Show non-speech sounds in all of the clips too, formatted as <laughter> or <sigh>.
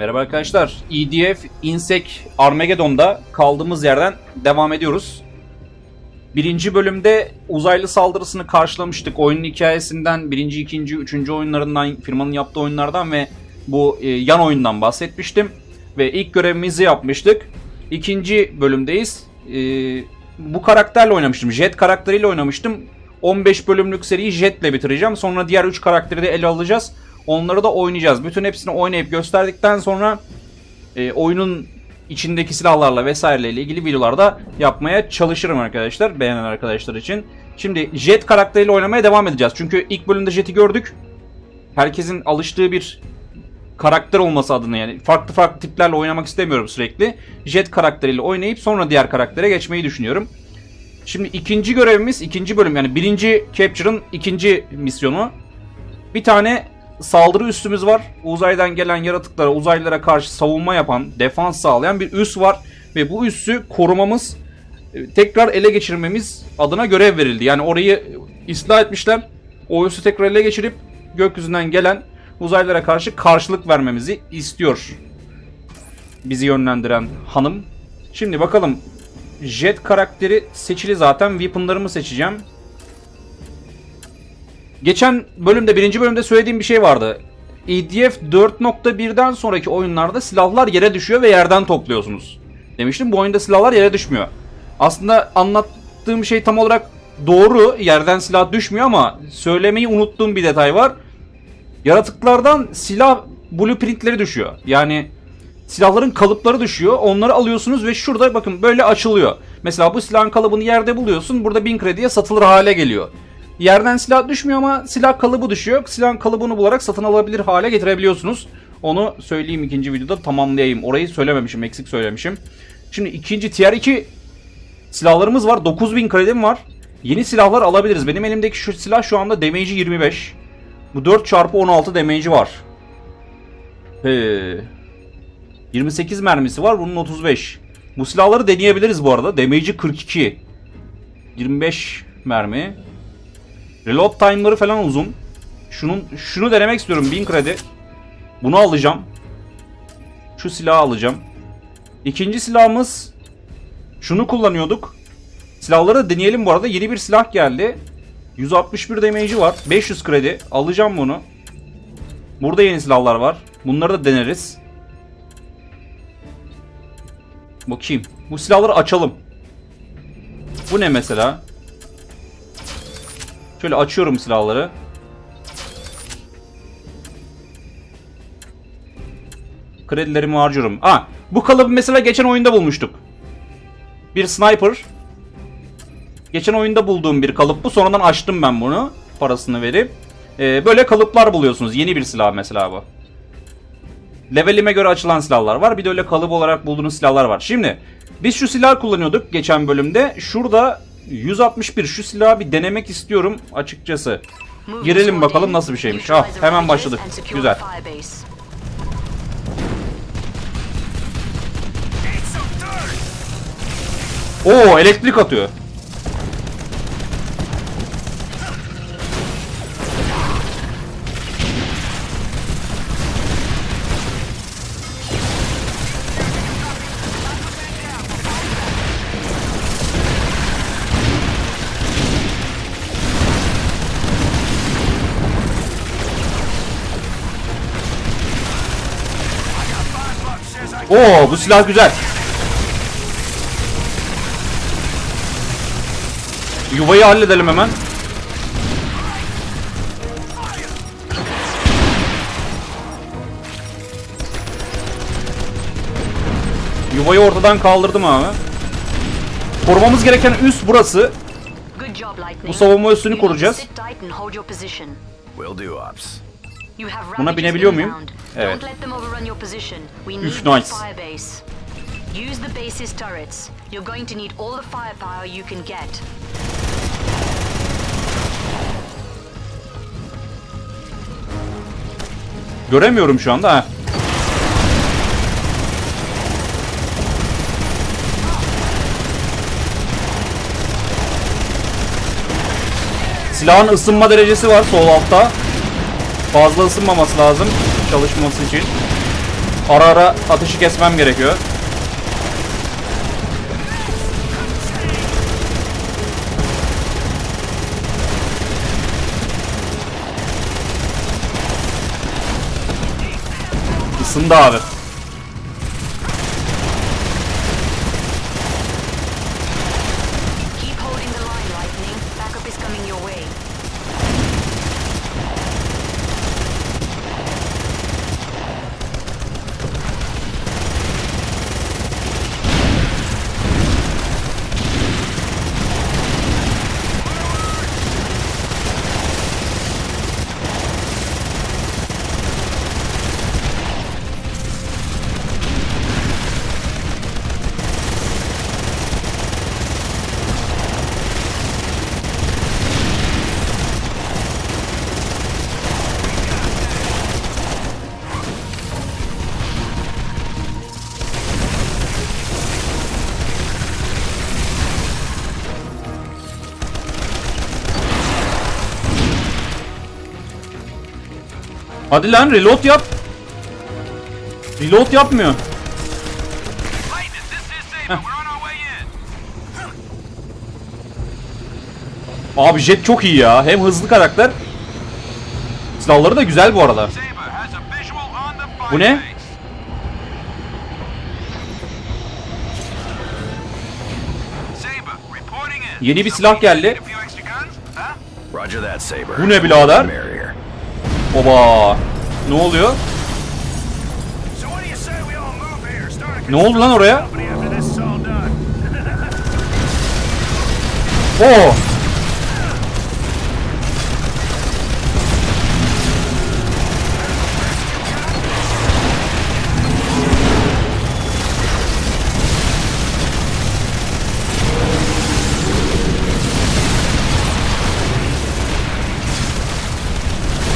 Merhaba arkadaşlar. EDF Insec Armageddon'da kaldığımız yerden devam ediyoruz. Birinci bölümde uzaylı saldırısını karşılamıştık. Oyunun hikayesinden, birinci, ikinci, üçüncü oyunlarından, firmanın yaptığı oyunlardan ve bu e, yan oyundan bahsetmiştim. Ve ilk görevimizi yapmıştık. İkinci bölümdeyiz. E, bu karakterle oynamıştım. Jet karakteriyle oynamıştım. 15 bölümlük seriyi Jet'le bitireceğim. Sonra diğer 3 karakteri de ele alacağız. Onları da oynayacağız. Bütün hepsini oynayıp gösterdikten sonra e, oyunun içindeki silahlarla vesaireyle ilgili videolarda yapmaya çalışırım arkadaşlar. Beğenen arkadaşlar için. Şimdi Jet karakteriyle oynamaya devam edeceğiz. Çünkü ilk bölümde Jet'i gördük. Herkesin alıştığı bir karakter olması adına yani farklı farklı tiplerle oynamak istemiyorum sürekli. Jet karakteriyle oynayıp sonra diğer karaktere geçmeyi düşünüyorum. Şimdi ikinci görevimiz ikinci bölüm yani birinci Capture'ın ikinci misyonu. Bir tane saldırı üssümüz var. Uzaydan gelen yaratıklara, uzaylılara karşı savunma yapan, defans sağlayan bir üs var. Ve bu üssü korumamız, e, tekrar ele geçirmemiz adına görev verildi. Yani orayı ıslah etmişler. O üssü tekrar ele geçirip gökyüzünden gelen uzaylılara karşı karşılık vermemizi istiyor. Bizi yönlendiren hanım. Şimdi bakalım Jet karakteri seçili zaten. Weapon'larımı seçeceğim. Geçen bölümde, birinci bölümde söylediğim bir şey vardı. EDF 4.1'den sonraki oyunlarda silahlar yere düşüyor ve yerden topluyorsunuz. Demiştim bu oyunda silahlar yere düşmüyor. Aslında anlattığım şey tam olarak doğru. Yerden silah düşmüyor ama söylemeyi unuttuğum bir detay var. Yaratıklardan silah blueprintleri düşüyor. Yani silahların kalıpları düşüyor. Onları alıyorsunuz ve şurada bakın böyle açılıyor. Mesela bu silahın kalıbını yerde buluyorsun. Burada 1000 krediye satılır hale geliyor. Yerden silah düşmüyor ama silah kalıbı düşüyor. Silahın kalıbını bularak satın alabilir hale getirebiliyorsunuz. Onu söyleyeyim ikinci videoda tamamlayayım. Orayı söylememişim, eksik söylemişim. Şimdi ikinci tier 2 silahlarımız var. 9000 kredim var. Yeni silahlar alabiliriz. Benim elimdeki şu silah şu anda damage'i 25. Bu 4 çarpı 16 damage'i var. He. 28 mermisi var. Bunun 35. Bu silahları deneyebiliriz bu arada. Damage'i 42. 25 mermi. Reload time'ları falan uzun. Şunun şunu denemek istiyorum 1000 kredi. Bunu alacağım. Şu silahı alacağım. İkinci silahımız şunu kullanıyorduk. Silahları deneyelim bu arada. Yeni bir silah geldi. 161 damage'i var. 500 kredi. Alacağım bunu. Burada yeni silahlar var. Bunları da deneriz. Bakayım. Bu silahları açalım. Bu ne mesela? Şöyle açıyorum silahları. Kredilerimi harcıyorum. Aa, bu kalıbı mesela geçen oyunda bulmuştuk. Bir sniper. Geçen oyunda bulduğum bir kalıp bu. Sonradan açtım ben bunu. Parasını verip. Ee, böyle kalıplar buluyorsunuz. Yeni bir silah mesela bu. Levelime göre açılan silahlar var. Bir de öyle kalıp olarak bulduğunuz silahlar var. Şimdi biz şu silah kullanıyorduk geçen bölümde. Şurada 161 şu silahı bir denemek istiyorum açıkçası. Girelim bakalım nasıl bir şeymiş. Ah hemen başladık. Güzel. Oo elektrik atıyor. Oo bu silah güzel. Yuvayı halledelim hemen. Yuvayı ortadan kaldırdım abi. Korumamız gereken üs burası. Bu savunma üssünü kuracağız. Will do, Ops. Buna binebiliyor muyum? Evet. Üf, nice. Use the base's turrets. You're going to need all the firepower you can get. Göremiyorum şu anda ha. Silahın ısınma derecesi var sol altta. Fazla ısınmaması lazım çalışması için. Ara ara ateşi kesmem gerekiyor. Isındı abi. Hadi lan reload yap. Reload yapmıyor. İn. Abi Jet çok iyi ya. Hem hızlı karakter. Silahları da güzel bu arada. Bu ne? Yeni bir silah geldi. Bu ne birader? Oba. Ne oluyor? Ne oldu lan oraya? Oo. <laughs>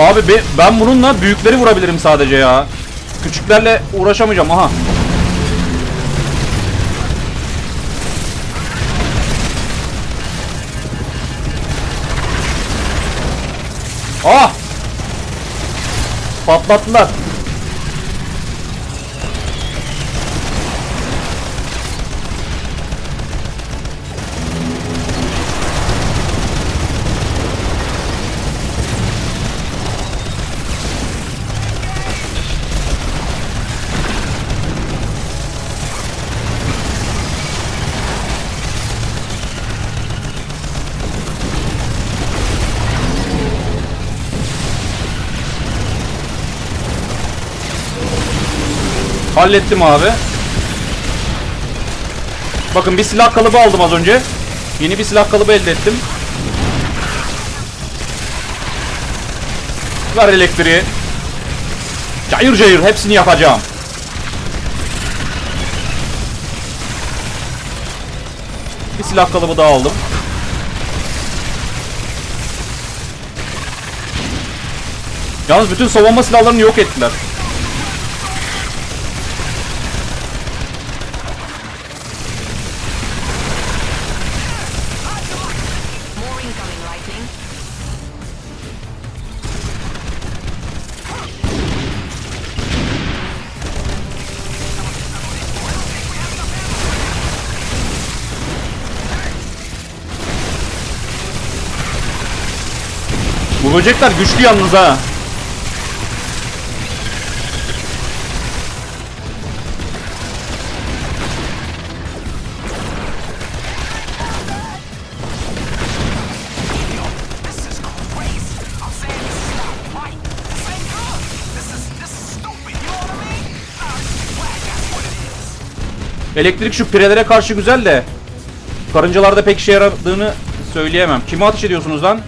Abi be- ben bununla büyükleri vurabilirim sadece ya. Küçüklerle uğraşamayacağım aha. Ah! Patlattılar. Hallettim abi. Bakın bir silah kalıbı aldım az önce. Yeni bir silah kalıbı elde ettim. Ver elektriği. Cayır cayır hepsini yapacağım. Bir silah kalıbı daha aldım. Yalnız bütün savunma silahlarını yok ettiler. That's what it is. Elektrik şu pirelere karşı güzel de karıncalarda pek işe yaradığını söyleyemem. Kime ateş ediyorsunuz lan?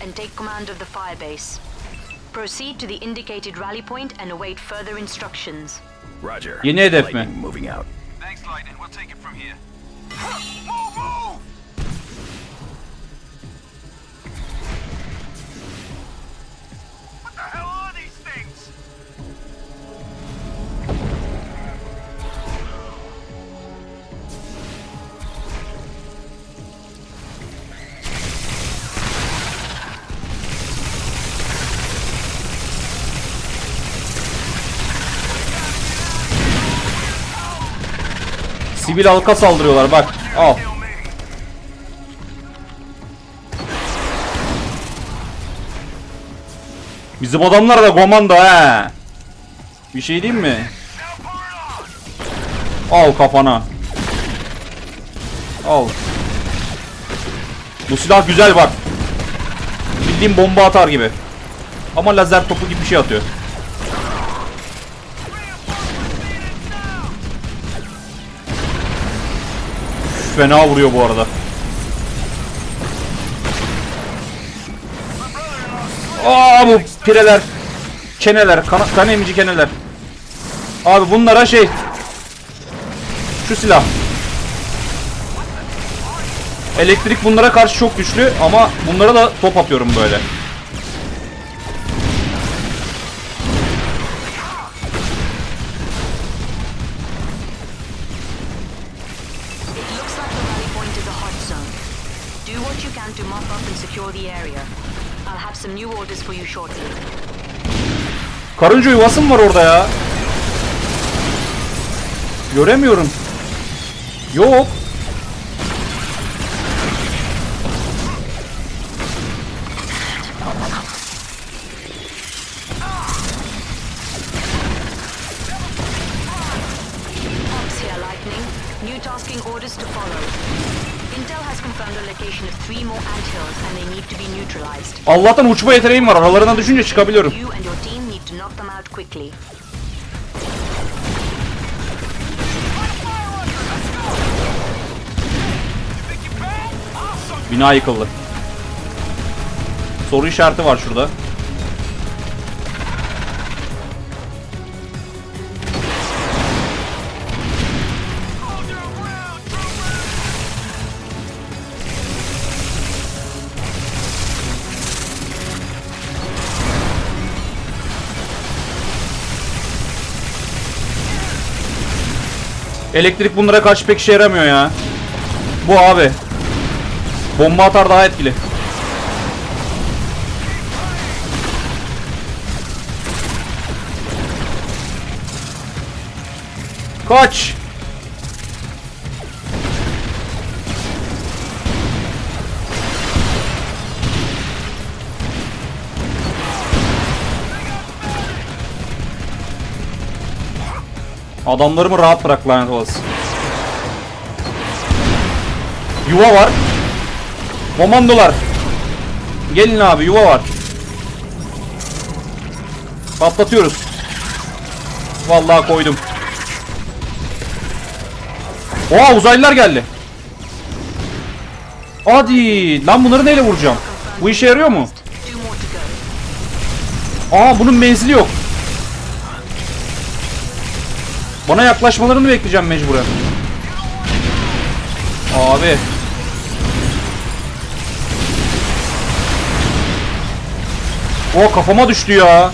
And take command of the firebase. Proceed to the indicated rally point and await further instructions. Roger. You hedef mi? man. moving out. Thanks, Lightning. We'll take it from here. Move, move! Sivil halka saldırıyorlar bak. Al. Bizim adamlar da komando he. Bir şey diyeyim mi? Al kafana. Al. Bu silah güzel bak. Bildiğim bomba atar gibi. Ama lazer topu gibi bir şey atıyor. Fena vuruyor bu arada. Aa bu pireler. Keneler, kan, kan emici keneler. Abi bunlara şey. Şu silah. Elektrik bunlara karşı çok güçlü ama bunlara da top atıyorum böyle. Karınca yuvası mı var orada ya? Göremiyorum. Yok. Allah'tan uçma yeteneğim var. Aralarına düşünce çıkabiliyorum. Bina yıkıldı. Soru işareti var şurada. Elektrik bunlara karşı pek işe yaramıyor ya. Bu abi. Bomba atar daha etkili. Kaç. Adamlarımı rahat bırak lanet olası. Yuva var. Komandolar. Gelin abi yuva var. Patlatıyoruz. Vallahi koydum. Oha uzaylılar geldi. Hadi lan bunları neyle vuracağım? Bu işe yarıyor mu? Aa bunun menzili yok. Bana yaklaşmalarını bekleyeceğim mecburen. Abi. O kafama düştü ya.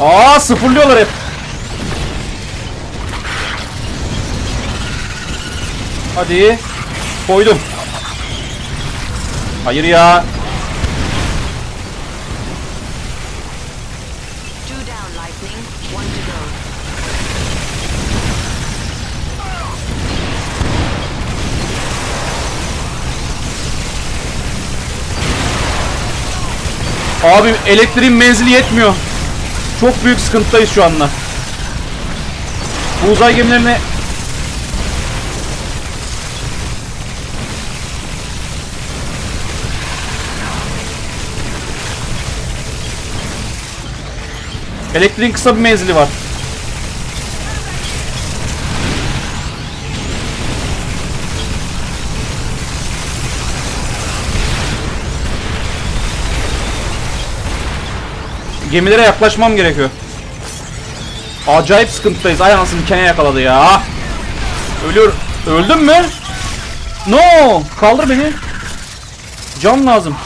Aa sıfırlıyorlar hep. Hadi. Koydum. Hayır ya. Two down, Lightning. One to go. Abi elektriğin menzili yetmiyor. Çok büyük sıkıntıdayız şu anda. Bu uzay gemilerine Elektriğin kısa bir menzili var. Gemilere yaklaşmam gerekiyor. Acayip sıkıntıdayız. Ay anasını kene yakaladı ya. Ölüyor. Öldüm mü? No! Kaldır beni. Can lazım.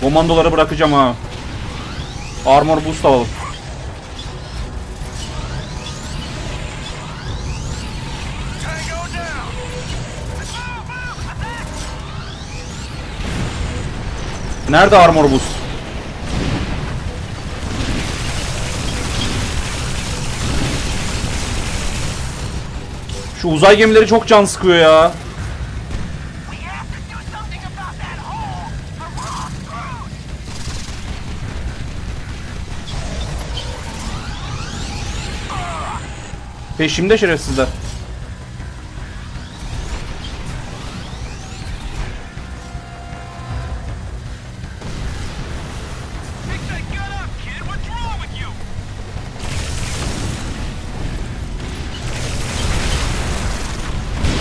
Komandoları bırakacağım ha. Armor boost alalım. Nerede armor boost? Şu uzay gemileri çok can sıkıyor ya. We have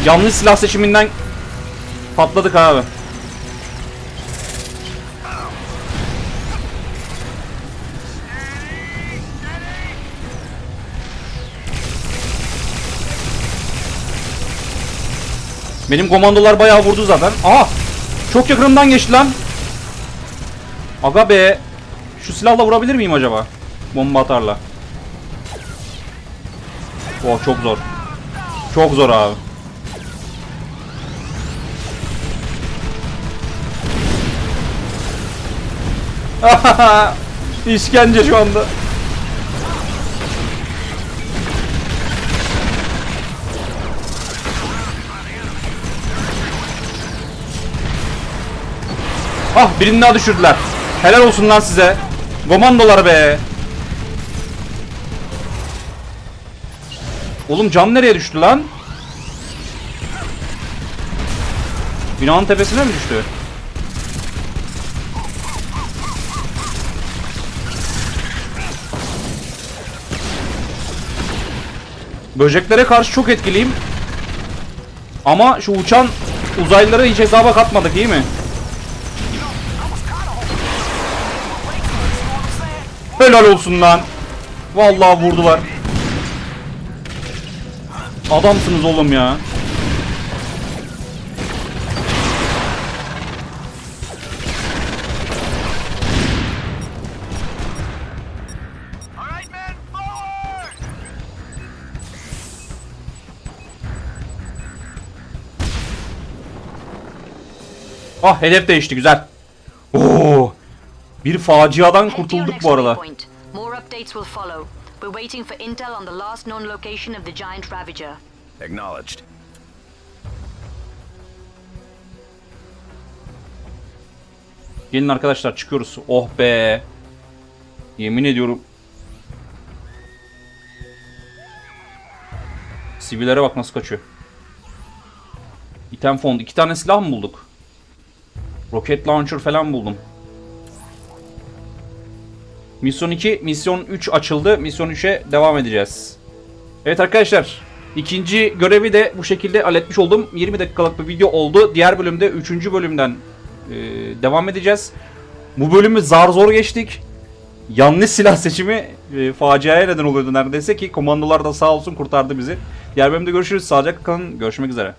Yanlış silah seçiminden patladık abi. Benim komandolar bayağı vurdu zaten. Aha! Çok yakınımdan geçti lan. Aga be. Şu silahla vurabilir miyim acaba? Bomba atarla. Oh çok zor. Çok zor abi. <laughs> İşkence şu anda. Ah birini daha düşürdüler. Helal olsun lan size. Komandolar be. Oğlum cam nereye düştü lan? Binanın tepesine mi düştü? Böceklere karşı çok etkiliyim. Ama şu uçan uzaylıları hiç hesaba katmadık iyi mi? Helal olsun lan. Vallahi vurdular. Adamsınız oğlum ya. Ah hedef değişti güzel. Oo. Bir faciadan kurtulduk bu arada. More updates will follow. We're waiting for intel on the last known location of the giant Ravager. Acknowledged. Gelin arkadaşlar çıkıyoruz. Oh be. Yemin ediyorum. Sivillere bak nasıl kaçıyor. İtem fond. iki tane silah mı bulduk? Rocket launcher falan buldum. Misyon 2, misyon 3 açıldı. Misyon 3'e devam edeceğiz. Evet arkadaşlar. ikinci görevi de bu şekilde halletmiş oldum. 20 dakikalık bir video oldu. Diğer bölümde 3. bölümden e, devam edeceğiz. Bu bölümü zar zor geçtik. Yanlış silah seçimi e, faciaya neden oluyordu neredeyse ki komandolar da sağ olsun kurtardı bizi. Diğer bölümde görüşürüz. Sağlıcakla kalın. Görüşmek üzere.